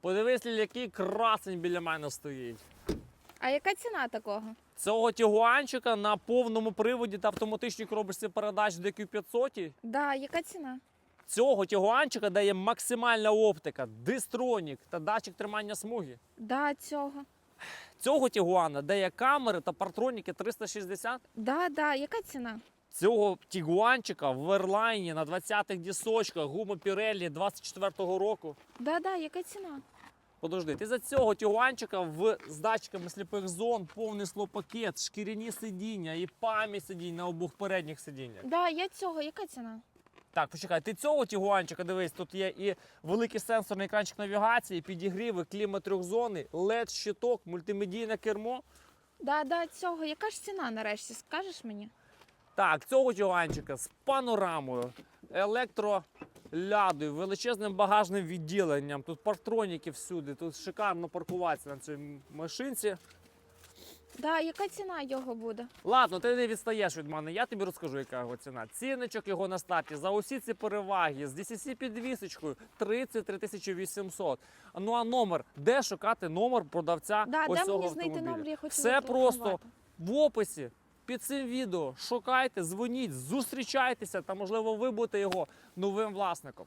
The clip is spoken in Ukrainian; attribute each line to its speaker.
Speaker 1: Подивись, який красень біля мене стоїть.
Speaker 2: А яка ціна такого?
Speaker 1: Цього тігуанчика на повному приводі та автоматичній коробочці передач DQ500.
Speaker 2: Да, яка ціна?
Speaker 1: Цього тігуанчика дає максимальна оптика, дистронік та датчик тримання смуги.
Speaker 2: Да, цього.
Speaker 1: Цього тігуана дає камери та партроніки 360.
Speaker 2: Да, да, яка ціна?
Speaker 1: Цього тігуанчика в Ерлайні на 20-х дісочках, гума Pirelli 24-го року.
Speaker 2: Да, да, яка ціна?
Speaker 1: Подожди, ти за цього тігуанчика в з датчиками сліпих зон, повний склопакет, шкіряні сидіння і пам'ять сидінь на обох передніх сидіннях.
Speaker 2: Да, я цього, яка ціна?
Speaker 1: Так, почекай, ти цього тігуанчика, дивись, тут є і великий сенсорний екранчик навігації, підігріви, клімат трьохзони, led щиток, мультимедійне кермо.
Speaker 2: Да, да, цього. Яка ж ціна нарешті? Скажеш мені?
Speaker 1: Так, цього тігуанчика з панорамою, електролядою, величезним багажним відділенням. Тут партроніки всюди, тут шикарно паркуватися на цій машинці.
Speaker 2: Да, яка ціна його буде?
Speaker 1: Ладно, ти не відстаєш від мене, я тобі розкажу, яка його ціна. Цінничок його на старті за усі ці переваги з DCC підвісочкою 33 800. Ну а номер, де шукати номер продавця
Speaker 2: Да,
Speaker 1: ось
Speaker 2: де
Speaker 1: цього
Speaker 2: мені знайти
Speaker 1: автомобіля?
Speaker 2: номер? Я хочу
Speaker 1: Все просто в описі. Під цим відео шукайте, дзвоніть, зустрічайтеся та можливо ви будете його новим власником.